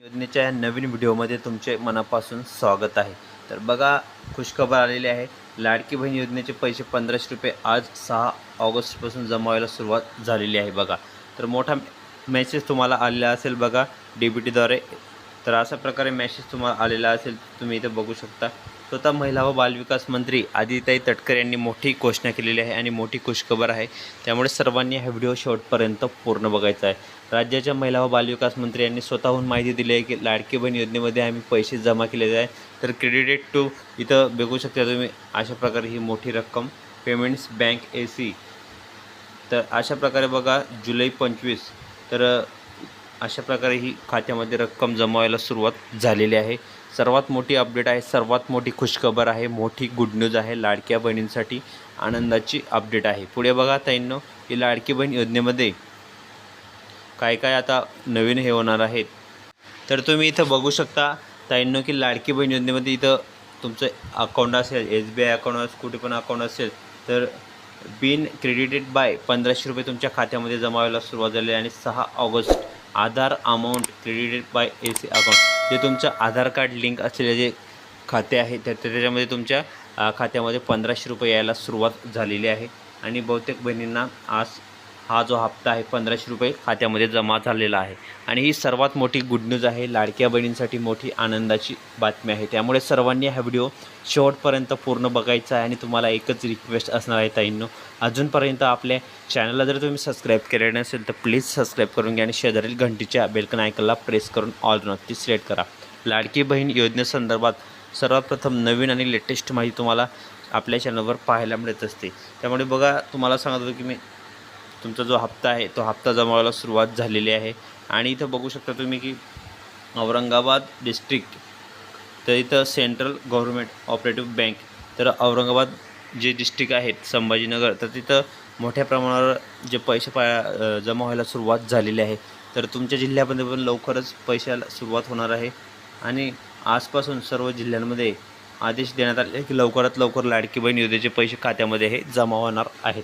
योजनेच्या या नवीन व्हिडिओमध्ये तुमचे मनापासून स्वागत आहे. तर बघा खुशखबर आलेली आहे. लाडकी बहीण योजनेचे पैसे पंधराशे रुपये आज सहा ऑगस्टपासून जमा व्हायला सुरुवात झालेली आहे बघा. तर मोठा मेसेज तुम्हाला आलेला असेल बघा डी बी टीद्वारे तर अशा प्रकारे मेसेज तुम्हाला आलेला असेल तुम्ही इथे बघू शकता. स्वतः महिला व बालविकास मंत्री आदिताई तटकर यांनी मोठी घोषणा केलेली आहे आणि मोठी खुशखबर आहे. त्यामुळे सर्वांनी हा व्हिडिओ शेवटपर्यंत पूर्ण बघायचा आहे. राज्याच्या महिला व बालविकास मंत्री यांनी स्वतःहून माहिती दिली आहे की लाडकी बहीण योजनेमध्ये आम्ही पैसे जमा केलेले आहे तर क्रेडिटेड टू इथं बघू शकता तुम्ही अशा प्रकारे ही मोठी रक्कम पेमेंट्स बँक ए सी तर अशा प्रकारे बघा जुलै पंचवीस. तर अशा प्रकारे ही खात्यामध्ये रक्कम जमा व्हायला सुरुवात झालेली आहे. सर्वात मोठी अपडेट आहे सर्वात मोठी खुशखबर आहे मोठी गुड न्यूज आहे लाडक्या बहिणींसाठी आनंदाची अपडेट आहे. पुढे बघा ताईंनो की लाडकी बहीण योजनेमध्ये काय काय आता नवीन हे होणार आहेत. तर तुम्ही इथं बघू शकता ताईंनो की लाडकी बहीण योजनेमध्ये इथं तुमचं अकाउंट असेल एस बी आय अकाउंट असेल कुठे पण अकाउंट असेल तर बिन क्रेडिटेड बाय पंधराशे रुपये तुमच्या खात्यामध्ये जमा व्हायला सुरुवात झाली आणि सहा August Aadhaar amount credited by A C account जे तुमचं आधार कार्ड लिंक असलेले जे खाते आहे त्या त्याच्यामध्ये तुमच्या खात्यामध्ये पंधराशे रुपये यायला सुरुवात झालेली आहे. आणि बहुतेक बहिणींना आज हा जो हप्ता आहे पंधराशे रुपये खात्यामध्ये जमा झालेला आहे. आणि ही सर्वात मोठी गुड न्यूज आहे. लाडक्या बहिणींसाठी मोठी आनंदाची बातमी आहे. त्यामुळे सर्वांनी हा व्हिडिओ शेवटपर्यंत पूर्ण बघायचा आहे आणि तुम्हाला एकच रिक्वेस्ट असणार आहे ताईंनो. अजूनपर्यंत आपल्या चॅनलला जर तुम्ही सबस्क्राईब केले नसेल तर प्लीज सबस्क्राईब करून घ्या आणि शेजारील घंटीच्या बेलकन आयकनला प्रेस करून ऑल नक्की सिलेक्ट करा. लाडकी बहीण योजनेसंदर्भात सर्वात प्रथम नवीन आणि लेटेस्ट माहिती तुम्हाला आपल्या चॅनलवर पाहायला मिळत असते. त्यामुळे बघा तुम्हाला सांगत होतो की मी तुमचा जो हप्ता आहे तो हप्ता जमा व्हायला सुरुवात झालेली आहे. आणि इथं बघू शकता तुम्ही की औरंगाबाद डिस्ट्रिक्ट तर इथं सेंट्रल गव्हर्मेंट ऑपरेटिव्ह बँक तर औरंगाबाद जे डिस्ट्रिक्ट आहेत संभाजीनगर तर तिथं मोठ्या प्रमाणावर जे पैसे पा जमा व्हायला सुरुवात झालेली आहे. तर तुमच्या जिल्ह्यामध्ये पण लवकरच पैशाला सुरुवात होणार आहे. आणि आजपासून सर्व जिल्ह्यांमध्ये आदेश देण्यात आले की लवकरात लवकर लाडकी बहीण योजनेचे पैसे खात्यामध्ये हे जमा होणार आहेत.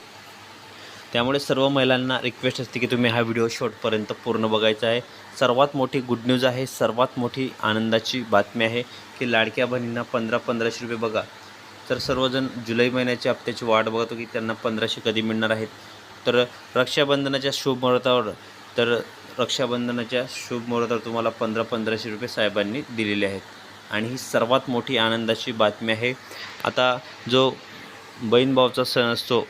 त्यामुळे सर्व महिलांना रिक्वेस्ट असते की तुम्ही हा व्हिडिओ शॉर्टपर्यंत पूर्ण बघायचा आहे. सर्वात मोठी गुड न्यूज आहे सर्वात मोठी आनंदाची बातमी आहे की लाडक्या बहिणींना पंधरा पंधराशे रुपये बघा. तर सर्वजण जुलै महिन्याच्या हप्त्याची वाट बघतो की त्यांना पंधराशे कधी मिळणार आहेत. तर रक्षाबंधनाच्या शुभ मुहूर्तावर तर रक्षाबंधनाच्या शुभ मुहूर्तावर तुम्हाला पंधरा पंधराशे रुपये साहेबांनी दिलेले आहेत. आणि ही सर्वात मोठी आनंदाची बातमी आहे. आता जो बहीण भाऊचा सण असतो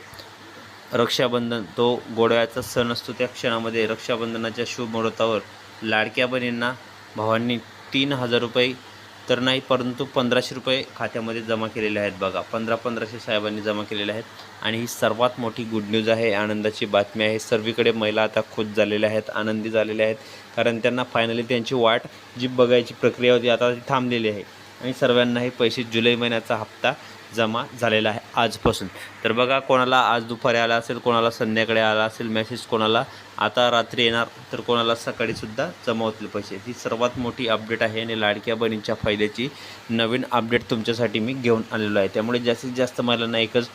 रक्षाबंधन तो गोडव्याचा सण असतो त्या क्षणामध्ये रक्षाबंधनाच्या शुभ मुहूर्तावर लाडक्या बहिणींना भावांनी तीन हजार रुपये तर नाही परंतु पंधराशे रुपये खात्यामध्ये जमा केलेले आहेत बघा. पंधरा पंधराशे साहेबांनी जमा केलेले आहेत. आणि ही सर्वात मोठी गुड न्यूज आहे आनंदाची बातमी आहे. सर्वीकडे महिला आता खुश झालेल्या आहेत आनंदी झालेल्या आहेत. कारण त्यांना फायनली त्यांची वाट जी बघायची प्रक्रिया होती आता ती थांबलेली आहे. आणि सर्वांना हे पैसे जुलै महिन्याचा हप्ता जमा झालेला आहे आजपासून. तर बघा कोणाला आज दुपारी आला असेल कोणाला संध्याकाळी आला असेल मेसेज कोणाला आता रात्री येणार तर कोणाला सकाळीसुद्धा जमा होतील पैसे. ही सर्वात मोठी अपडेट आहे आणि लाडक्या बहिणींच्या फायद्याची नवीन अपडेट तुमच्यासाठी मी घेऊन आलेलो आहे. त्यामुळे जास्तीत जास्त महिलांना एकच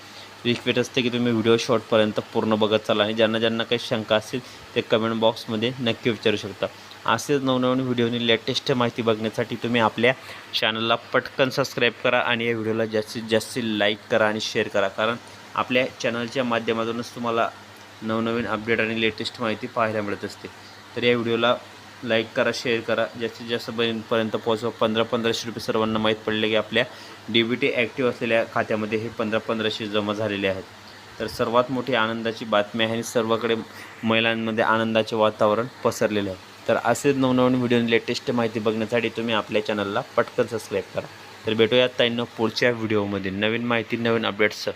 रिक्वेस्ट असते की तुम्ही व्हिडिओ शॉर्टपर्यंत पूर्ण बघत चाला आणि ज्यांना ज्यांना काही शंका असतील ते कमेंट बॉक्समध्ये नक्की विचारू शकता. असेच नवनवीन व्हिडिओनी लेटेस्ट माहिती बघण्यासाठी तुम्ही आपल्या चॅनलला पटकन सबस्क्राईब करा आणि या व्हिडिओला जास्तीत जास्त लाईक करा आणि शेअर करा. कारण आपल्या चॅनलच्या माध्यमातूनच तुम्हाला नवनवीन अपडेट आणि लेटेस्ट माहिती पाहायला मिळत असते. तर या व्हिडिओला लाईक करा शेअर करा. जास्तीत जास्त बहिणीपर्यंत पोहोचवा. पंधरा पंधराशे रुपये सर्वांना माहीत पडले की आपल्या डी बी टी ॲक्टिव्ह असलेल्या खात्यामध्ये हे पंधरा पंधराशे जमा झालेले आहेत. तर सर्वात मोठी आनंदाची बातमी आहे आणि सर्वकडे महिलांमध्ये आनंदाचे वातावरण पसरलेले आहे. तर असेच नवनवीन व्हिडिओ लेटेस्ट माहिती बघण्यासाठी तुम्ही आपल्या चॅनलला पटकन सबस्क्राईब करा. तर भेटूयात ताईंना पुढच्या व्हिडिओमध्ये नवीन माहिती नवीन अपडेट्स